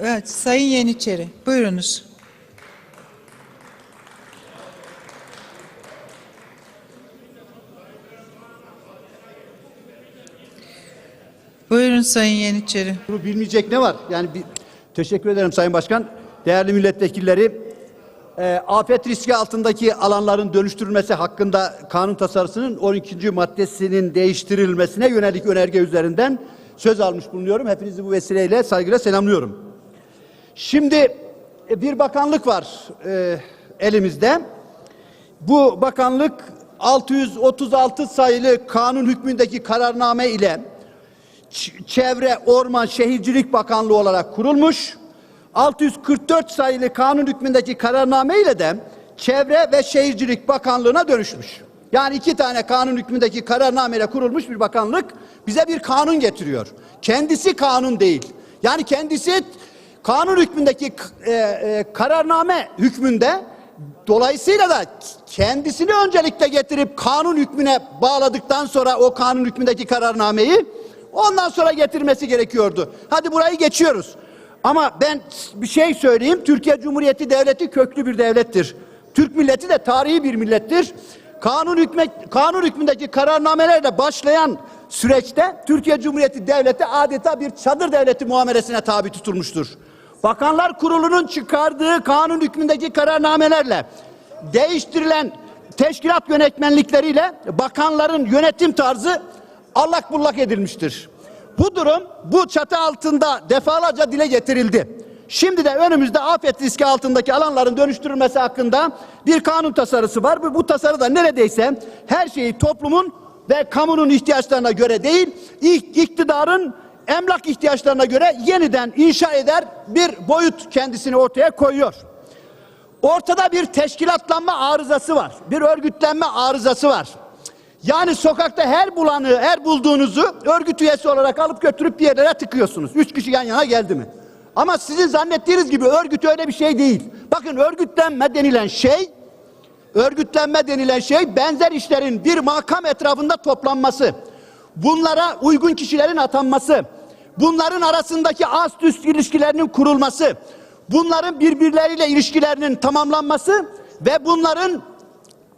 Evet, Sayın Yeniçeri, buyurunuz. Buyurun Sayın Yeniçeri. Bunu bilmeyecek ne var? Yani bir, teşekkür ederim Sayın Başkan. Değerli milletvekilleri, e, afet riski altındaki alanların dönüştürülmesi hakkında kanun tasarısının 12. maddesinin değiştirilmesine yönelik önerge üzerinden söz almış bulunuyorum. Hepinizi bu vesileyle saygıyla selamlıyorum. Şimdi e, bir bakanlık var e, elimizde. Bu bakanlık 636 sayılı kanun hükmündeki kararname ile Çevre, Orman, Şehircilik Bakanlığı olarak kurulmuş. 644 sayılı kanun hükmündeki kararname ile de Çevre ve Şehircilik Bakanlığı'na dönüşmüş. Yani iki tane kanun hükmündeki kararnameyle kurulmuş bir bakanlık bize bir kanun getiriyor. Kendisi kanun değil. Yani kendisi kanun hükmündeki e, e, kararname hükmünde Dolayısıyla da kendisini öncelikle getirip kanun hükmüne bağladıktan sonra o kanun hükmündeki kararnameyi ondan sonra getirmesi gerekiyordu. Hadi burayı geçiyoruz. Ama ben bir şey söyleyeyim. Türkiye Cumhuriyeti Devleti köklü bir devlettir. Türk milleti de tarihi bir millettir. Kanun hükme, kanun hükmündeki kararnamelerle başlayan süreçte Türkiye Cumhuriyeti Devleti adeta bir çadır devleti muamelesine tabi tutulmuştur. Bakanlar Kurulu'nun çıkardığı kanun hükmündeki kararnamelerle değiştirilen teşkilat yönetmenlikleriyle bakanların yönetim tarzı allak bullak edilmiştir. Bu durum bu çatı altında defalarca dile getirildi. Şimdi de önümüzde afet riski altındaki alanların dönüştürülmesi hakkında bir kanun tasarısı var. Bu, bu tasarı da neredeyse her şeyi toplumun ve kamunun ihtiyaçlarına göre değil, ik- iktidarın emlak ihtiyaçlarına göre yeniden inşa eder bir boyut kendisini ortaya koyuyor. Ortada bir teşkilatlanma arızası var. Bir örgütlenme arızası var. Yani sokakta her bulanı, her bulduğunuzu örgüt üyesi olarak alıp götürüp bir yerlere tıkıyorsunuz. Üç kişi yan yana geldi mi? Ama sizin zannettiğiniz gibi örgüt öyle bir şey değil. Bakın örgütlenme denilen şey, örgütlenme denilen şey benzer işlerin bir makam etrafında toplanması. Bunlara uygun kişilerin atanması, bunların arasındaki ast üst ilişkilerinin kurulması, bunların birbirleriyle ilişkilerinin tamamlanması ve bunların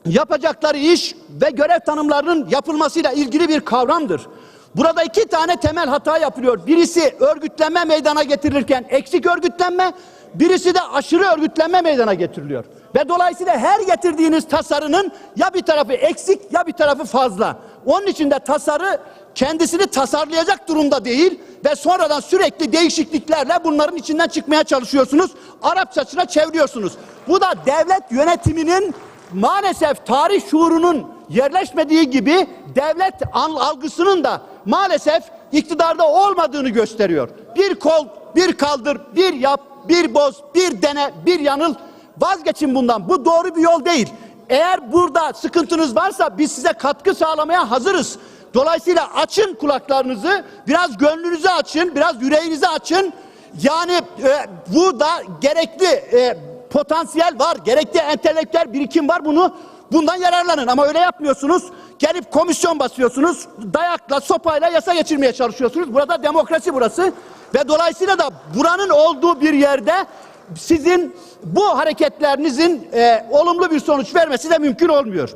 yapacakları iş ve görev tanımlarının yapılmasıyla ilgili bir kavramdır. Burada iki tane temel hata yapılıyor. Birisi örgütlenme meydana getirilirken eksik örgütlenme, birisi de aşırı örgütlenme meydana getiriliyor. Ve dolayısıyla her getirdiğiniz tasarının ya bir tarafı eksik ya bir tarafı fazla. Onun için de tasarı kendisini tasarlayacak durumda değil ve sonradan sürekli değişikliklerle bunların içinden çıkmaya çalışıyorsunuz. Arapçasına çeviriyorsunuz. Bu da devlet yönetiminin maalesef tarih şuurunun yerleşmediği gibi devlet algısının da maalesef iktidarda olmadığını gösteriyor. Bir kol, bir kaldır, bir yap, bir boz, bir dene, bir yanıl. Vazgeçin bundan. Bu doğru bir yol değil. Eğer burada sıkıntınız varsa biz size katkı sağlamaya hazırız. Dolayısıyla açın kulaklarınızı, biraz gönlünüzü açın, biraz yüreğinizi açın. Yani e, bu da gerekli e, potansiyel var, gerekli entelektüel birikim var bunu bundan yararlanın ama öyle yapmıyorsunuz. Gelip komisyon basıyorsunuz. Dayakla, sopayla yasa geçirmeye çalışıyorsunuz. Burada demokrasi burası ve dolayısıyla da buranın olduğu bir yerde sizin bu hareketlerinizin e, olumlu bir sonuç vermesi de mümkün olmuyor.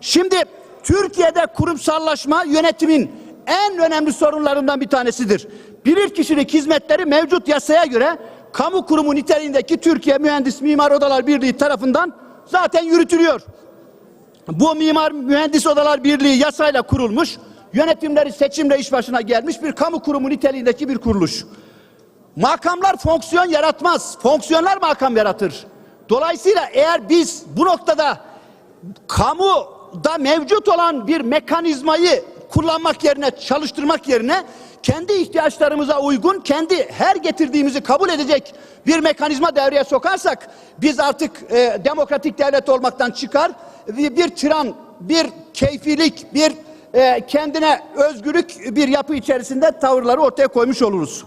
Şimdi Türkiye'de kurumsallaşma yönetimin en önemli sorunlarından bir tanesidir. Bilir kişilik hizmetleri mevcut yasaya göre kamu kurumu niteliğindeki Türkiye Mühendis Mimar Odalar Birliği tarafından zaten yürütülüyor. Bu Mimar Mühendis Odalar Birliği yasayla kurulmuş, yönetimleri seçimle iş başına gelmiş bir kamu kurumu niteliğindeki bir kuruluş. Makamlar fonksiyon yaratmaz. Fonksiyonlar makam yaratır. Dolayısıyla eğer biz bu noktada kamuda mevcut olan bir mekanizmayı kullanmak yerine, çalıştırmak yerine kendi ihtiyaçlarımıza uygun, kendi her getirdiğimizi kabul edecek bir mekanizma devreye sokarsak biz artık e, demokratik devlet olmaktan çıkar bir, bir tiran, bir keyfilik, bir e, kendine özgürlük bir yapı içerisinde tavırları ortaya koymuş oluruz.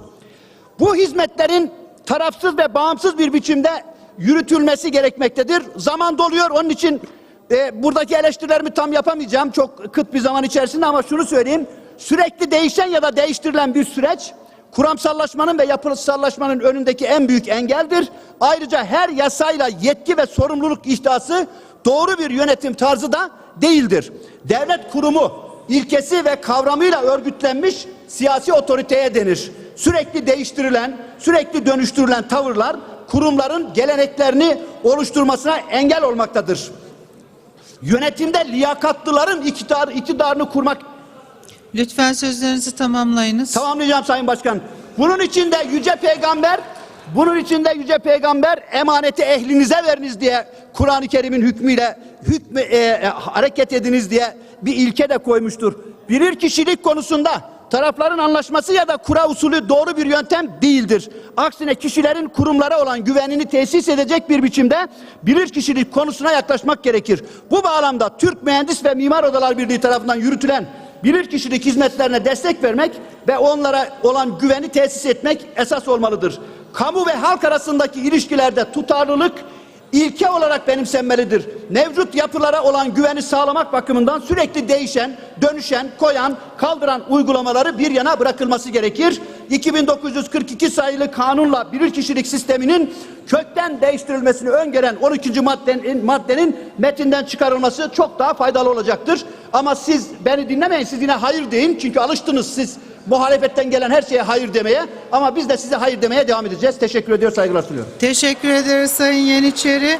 Bu hizmetlerin tarafsız ve bağımsız bir biçimde yürütülmesi gerekmektedir. Zaman doluyor onun için e, buradaki eleştirilerimi tam yapamayacağım çok kıt bir zaman içerisinde ama şunu söyleyeyim. Sürekli değişen ya da değiştirilen bir süreç kuramsallaşmanın ve yapısallaşmanın önündeki en büyük engeldir. Ayrıca her yasayla yetki ve sorumluluk ihtası doğru bir yönetim tarzı da değildir. Devlet kurumu ilkesi ve kavramıyla örgütlenmiş siyasi otoriteye denir. Sürekli değiştirilen, sürekli dönüştürülen tavırlar kurumların geleneklerini oluşturmasına engel olmaktadır. Yönetimde liyakatlıların iktidar, iktidarını kurmak Lütfen sözlerinizi tamamlayınız. Tamamlayacağım Sayın Başkan. Bunun için de Yüce Peygamber bunun için de Yüce Peygamber emaneti ehlinize veriniz diye Kur'an-ı Kerim'in hükmüyle hükmü, e, e, hareket ediniz diye bir ilke de koymuştur. Bilir kişilik konusunda tarafların anlaşması ya da kura usulü doğru bir yöntem değildir. Aksine kişilerin kurumlara olan güvenini tesis edecek bir biçimde bilir kişilik konusuna yaklaşmak gerekir. Bu bağlamda Türk Mühendis ve Mimar Odalar Birliği tarafından yürütülen bilir kişilik hizmetlerine destek vermek ve onlara olan güveni tesis etmek esas olmalıdır. Kamu ve halk arasındaki ilişkilerde tutarlılık ilke olarak benimsenmelidir. Mevcut yapılara olan güveni sağlamak bakımından sürekli değişen, dönüşen, koyan, kaldıran uygulamaları bir yana bırakılması gerekir. 2942 sayılı kanunla bilirkişilik sisteminin kökten değiştirilmesini öngören 12. maddenin, maddenin metinden çıkarılması çok daha faydalı olacaktır. Ama siz beni dinlemeyin, siz yine hayır deyin. Çünkü alıştınız siz muhalefetten gelen her şeye hayır demeye. Ama biz de size hayır demeye devam edeceğiz. Teşekkür ediyor, saygılar sunuyorum. Teşekkür ederiz Sayın Yeniçeri.